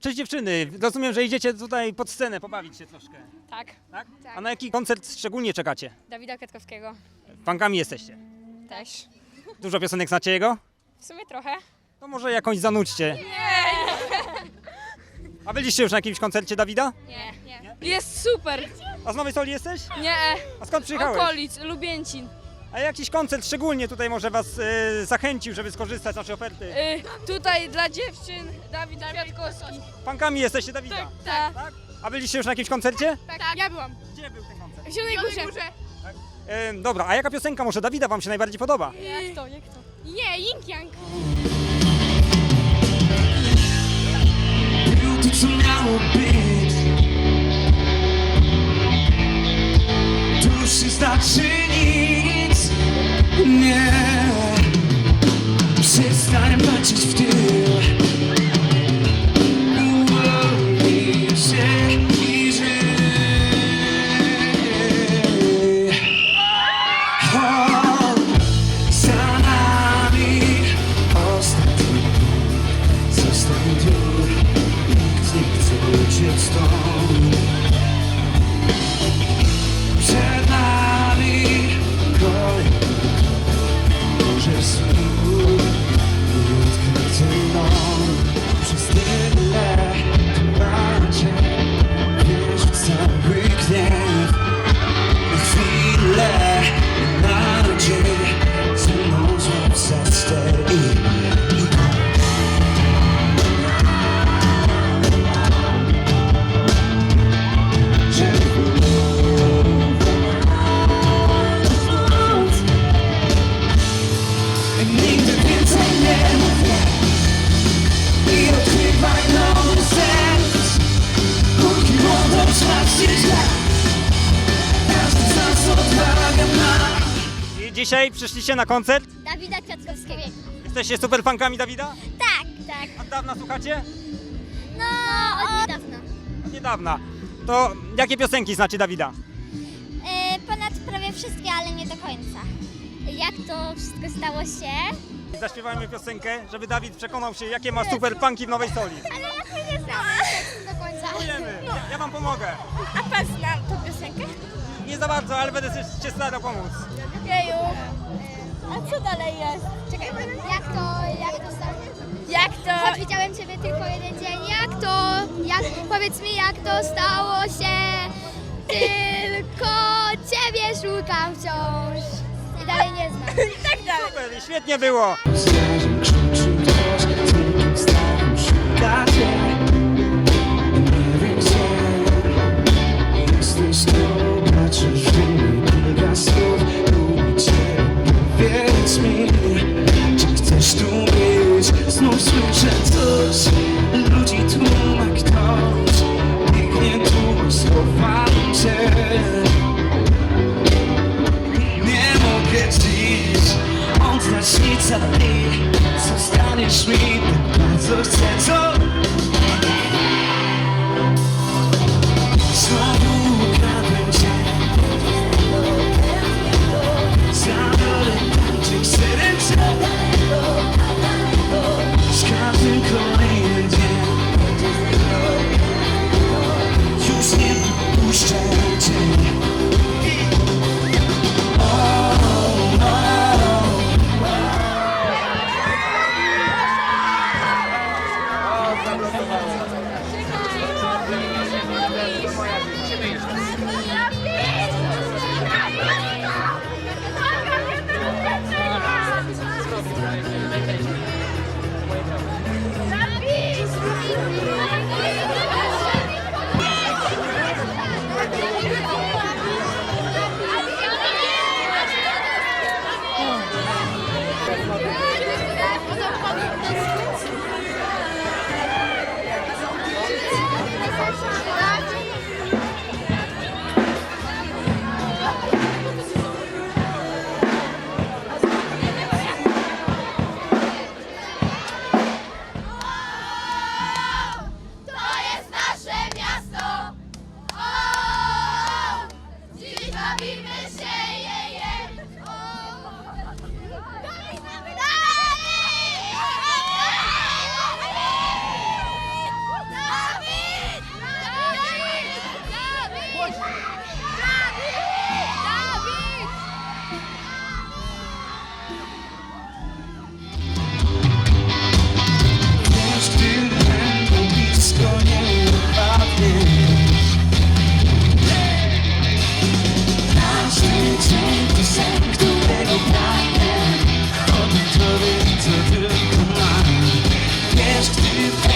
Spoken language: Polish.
Cześć dziewczyny, rozumiem, że idziecie tutaj pod scenę pobawić się troszkę, Tak. tak? Tak. A na jaki koncert szczególnie czekacie? Dawida Kwiatkowskiego. Fankami jesteście. Też. Dużo piosenek znacie jego? W sumie trochę. To może jakąś zanudźcie. A byliście już na jakimś koncercie Dawida? Nie. Nie. Jest super! A z Nowej Soli jesteś? Nie, A skąd przyjechałeś? okolic, Lubięcin. A jakiś koncert szczególnie tutaj może was e, zachęcił, żeby skorzystać z naszej oferty? Y, tutaj dla dziewczyn Dawid Kwiatkowski. Fankami jesteście Dawida? Tak. tak? A byliście już na jakimś koncercie? Tak, ja byłam. Gdzie był ten koncert? W Zielonej Górze. E, dobra, a jaka piosenka może Dawida wam się najbardziej podoba? Jak to, jak to? Nie, Ying Yang. to co miało być To już nie znaczy nic Nie Przestań patrzeć w Yeah. Dzisiaj przyszliście na koncert? Dawida Kwiatkowskiego. Jesteście super fankami Dawida? Tak, tak. Od dawna słuchacie? No, od niedawna. Od niedawna. To jakie piosenki znacie Dawida? E, ponad prawie wszystkie, ale nie do końca. Jak to wszystko stało się? Zaśpiewajmy piosenkę, żeby Dawid przekonał się, jakie ma super punki w Nowej Soli. Ale ja to nie znam do końca. Próbujemy. Ja, ja wam pomogę. A pan zna tą piosenkę? Nie za bardzo, ale będę się- się starał pomóc. Co dalej jest? Czekaj, jak to, jak to stało? Jak to? Choć widziałem Ciebie tylko jeden dzień, jak to, jak, powiedz mi jak to stało się, tylko Ciebie szukam wciąż. I dalej nie znam. tak dalej. Super, i świetnie było. Szuka Yes,